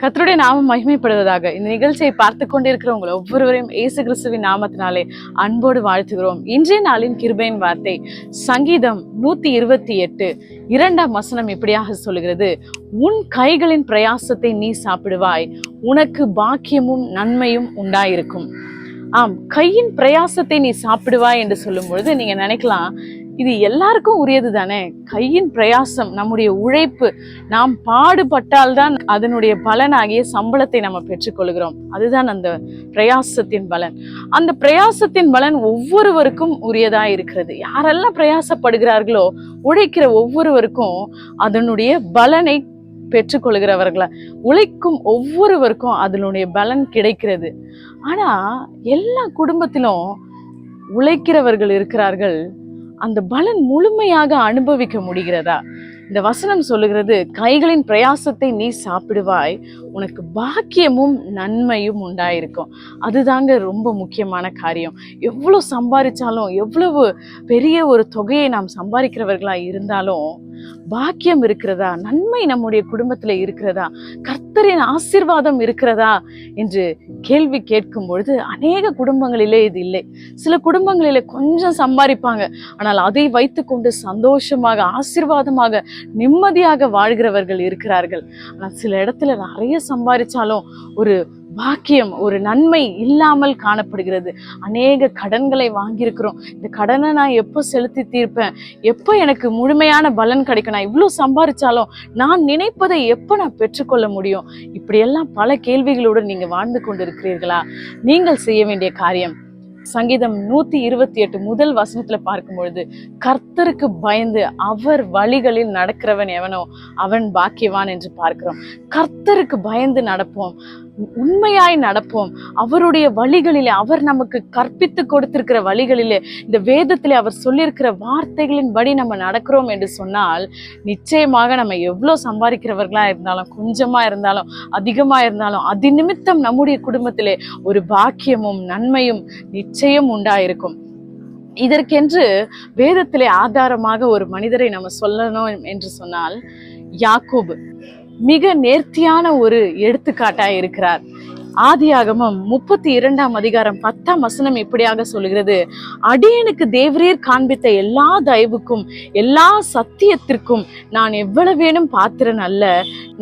கத்தருடைய நாமம் மகிமைப்படுவதாக. இந்த நிகழ்ச்சியை பார்த்து கொண்டிருக்கிற உங்கள் ஒவ்வொருவரையும் இயேசு கிறிஸ்துவின் நாமத்தினாலே அன்போடு வாழ்த்துகிறோம். இன்றைய நாளின் கிருபையின் வார்த்தை சங்கீதம் நூத்தி இருபத்தி எட்டு இரண்டாம் வசனம் இப்படியாக சொல்லுகிறது. உன் கைகளின் பிரயாசத்தை நீ சாப்பிடுவாய் உனக்கு பாக்கியமும் நன்மையும் உண்டாயிருக்கும். ஆம் கையின் பிரயாசத்தை நீ சாப்பிடுவாய் என்று சொல்லும் பொழுது நீங்க நினைக்கலாம் இது எல்லாருக்கும் உரியது தானே? கையின் பிரயாசம் நம்முடைய உழைப்பு. நாம் பாடுபட்டால்தான் அதனுடைய பலனாகிய சம்பளத்தை நம்ம பெற்றுக்கொள்கிறோம். அதுதான் அந்த பிரயாசத்தின் பலன். அந்த பிரயாசத்தின் பலன் ஒவ்வொருவருக்கும் உரியதா இருக்கிறது. யாரெல்லாம் பிரயாசப்படுகிறார்களோ உழைக்கிற ஒவ்வொருவருக்கும் அதனுடைய பலனை பெற்றுக்கொள்கிறவர்களை. உழைக்கும் ஒவ்வொருவருக்கும் அதனுடைய பலன் கிடைக்கிறது. ஆனா எல்லா குடும்பத்திலும் உழைக்கிறவர்கள் இருக்கிறார்கள். அந்த பலன் முழுமையாக அனுபவிக்க முடிகிறதா? இந்த வசனம் சொல்லுகிறது கைகளின் பிரயாசத்தை நீ சாப்பிடுவாய் உனக்கு பாக்கியமும் நன்மையும் உண்டாயிருக்கும். அதுதாங்க ரொம்ப முக்கியமான காரியம். எவ்வளோ சம்பாதிச்சாலும் எவ்வளவு பெரிய ஒரு தொகையை நாம் சம்பாதிக்கிறவர்களாக இருந்தாலும் பாக்கியம் இருக்கிறதா? நன்மை நம்முடைய குடும்பத்துல இருக்கிறதா? கர்த்தரின் ஆசீர்வாதம் இருக்கிறதா? என்று கேள்வி கேட்கும் பொழுது அநேக குடும்பங்களிலே இது இல்லை. சில குடும்பங்களிலே கொஞ்சம் சம்பாதிப்பாங்க. ஆனால் அதை வைத்துக்கொண்டு சந்தோஷமாக ஆசீர்வாதமாக நிம்மதியாக வாழ்கிறவர்கள் இருக்கிறார்கள். ஆனால் சில இடத்துல நிறைய சம்பாதிச்சாலும் ஒரு பாக்கியம் ஒரு நன்மை இல்லாமல் காணப்படுகிறது. அநேக கடன்களை வாங்கியிருக்கிறோம். இந்த கடனை நான் எப்போ செலுத்தி தீர்ப்பேன்? எப்போ எனக்கு முழுமையான பலன் கிடைக்கும்? நான் இவ்வளோ சம்பாதிச்சாலும் நான் நினைப்பதை எப்போ நான் பெற்றுக்கொள்ள முடியும்? இப்படியெல்லாம் பல கேள்விகளோடு நீங்கள் வாழ்ந்து கொண்டு இருக்கிறீர்களா நீங்கள் செய்ய வேண்டிய காரியம் சங்கீதம் நூத்தி இருபத்தி எட்டு முதல் வசனத்துல பார்க்கும் பொழுது கர்த்தருக்கு பயந்து அவர் வழிகளில் நடக்கிறவன் எவனோ அவன் பாக்கியவான் என்று பார்க்கிறோம். கர்த்தருக்கு பயந்து நடப்போம் உண்மையாய் நடப்போம். அவருடைய வழிகளிலே அவர் நமக்கு கற்பித்து கொடுத்திருக்கிற வழிகளிலே இந்த வேதத்திலே அவர் சொல்லியிருக்கிற வார்த்தைகளின் படி நம்ம நடக்கிறோம் என்று சொன்னால் நிச்சயமாக நம்ம எவ்வளோ சம்பாதிக்கிறவர்களா இருந்தாலும் கொஞ்சமா இருந்தாலும் அதிகமா இருந்தாலும் அது நிமித்தம் நம்முடைய குடும்பத்திலே ஒரு பாக்கியமும் நன்மையும் நிச்சயம் நிச்சயம் உண்டாயிருக்கும். இதற்கென்று வேதத்திலே ஆதாரமாக ஒரு மனிதரை நம்ம சொல்லணும் என்று சொன்னால் யாக்கோபு. மிக நேர்த்தியான ஒரு எடுத்துக்காட்டா இருக்கிறார். ஆதியாகமம் முப்பத்தி இரண்டாம் அதிகாரம் பத்தாம் வசனம் இப்படியாக சொல்லுகிறது அடியனுக்கு தேவரீர் காண்பித்த எல்லா தயவுக்கும் எல்லா சத்தியத்திற்கும் நான் எவ்வளவேனும் பாத்திரன் அல்ல.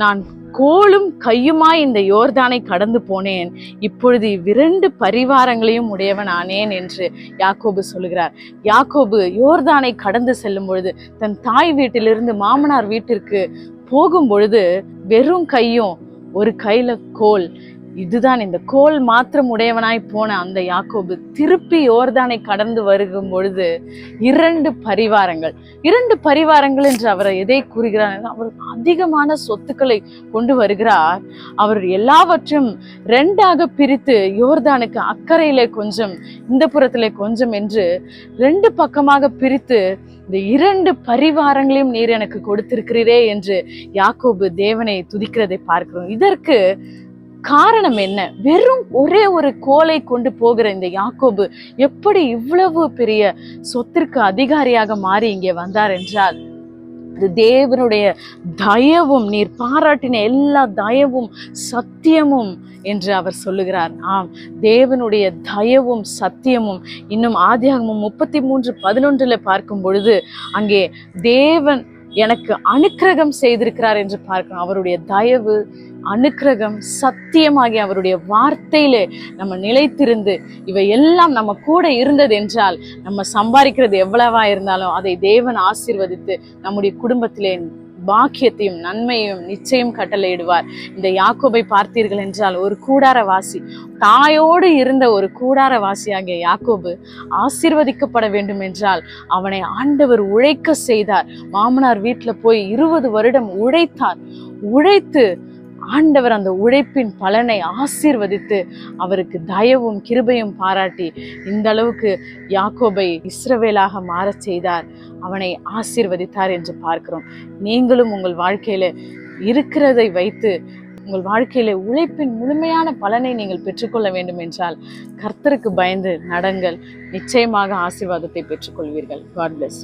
நான் கோலும் கையுமாய் இந்த யோர்தானை கடந்து போனேன். இப்பொழுது இவ்விரண்டு பரிவாரங்களையும் உடையவன் ஆனேன் என்று யாக்கோபு சொல்லுகிறார். யாக்கோபு யோர்தானை கடந்து செல்லும் பொழுது தன் தாய் வீட்டிலிருந்து மாமனார் வீட்டிற்கு போகும் பொழுது வெறும் கையும் ஒரு கையில கோல் இதுதான் இந்த கோல் மாத்திரம் உடையவனாய் போன அந்த யாக்கோபு. திருப்பி யோர்தானை கடந்து வருகும் பொழுது இரண்டு பரிவாரங்கள். இரண்டு பரிவாரங்கள் என்று அவர் எதை கூறுகிறார் அவர் அதிகமான சொத்துக்களை கொண்டு வருகிறார். அவர் எல்லாவற்றையும் ரெண்டாக பிரித்து யோர்தானுக்கு அக்கறையில கொஞ்சம் இந்த புறத்திலே கொஞ்சம் என்று ரெண்டு பக்கமாக பிரித்து இந்த இரண்டு பரிவாரங்களையும் நீர் எனக்கு கொடுத்திருக்கிறீரே என்று யாக்கோபு தேவனை துதிக்கிறதை பார்க்கிறோம். இதற்கு காரணம் என்ன? வெறும் ஒரே ஒரு கோலை கொண்டு போகிற இந்த யாக்கோபு எப்படி இவ்வளவு பெரிய சொத்திற்கு அதிகாரியாக மாறி இங்கே வந்தார் என்றால் தேவனுடைய தயவும் நீர் பாராட்டின எல்லா தயவும் சத்தியமும் என்று அவர் சொல்லுகிறார். ஆம் தேவனுடைய தயவும் சத்தியமும் இன்னும் ஆதியாகமும் முப்பத்தி மூன்று பதினொன்றில் பார்க்கும் பொழுது அங்கே தேவன் எனக்கு அனுக்கிரகம் செய்திருக்கிறார் என்று பார்க்கிறோம் அவருடைய தயவு அனுக்கிரகம் சத்தியமாகி அவருடைய வார்த்தையிலே நம்ம நிலைத்திருந்து இவை எல்லாம் நம்ம கூட இருந்தது என்றால் நம்ம சம்பாதிக்கிறது எவ்வளவா இருந்தாலும் அதை தேவன் ஆசிர்வதித்து நம்முடைய குடும்பத்திலே பாக்கியத்தையும் நன்மையும் நிச்சயம் கட்டளையிடுவார். இந்த யாக்கோபை பார்த்தீர்கள் என்றால் ஒரு கூடாரவாசி. தாயோடு இருந்த ஒரு கூடாரவாசியாகிய யாக்கோபு ஆசீர்வதிக்கப்பட வேண்டும் என்றால் அவனை ஆண்டவர் உழைக்க செய்தார். மாமனார் வீட்டில் போய் இருபது வருடம் உழைத்தார். உழைத்து ஆண்டவர் அந்த உழைப்பின் பலனை ஆசீர்வதித்து அவருக்கு தயவும் கிருபையும் பாராட்டி இந்த அளவுக்கு யாக்கோபை இஸ்ரவேலாக மாறச் செய்தார். அவனை ஆசீர்வதித்தார் என்று பார்க்கிறோம். நீங்களும் உங்கள் வாழ்க்கையில இருக்கிறதை வைத்து உங்கள் வாழ்க்கையில உழைப்பின் முழுமையான பலனை நீங்கள் பெற்றுக்கொள்ள வேண்டும் என்றால் கர்த்தருக்கு பயந்து நடங்கள். நிச்சயமாக ஆசீர்வாதத்தை பெற்றுக்கொள்வீர்கள். God plus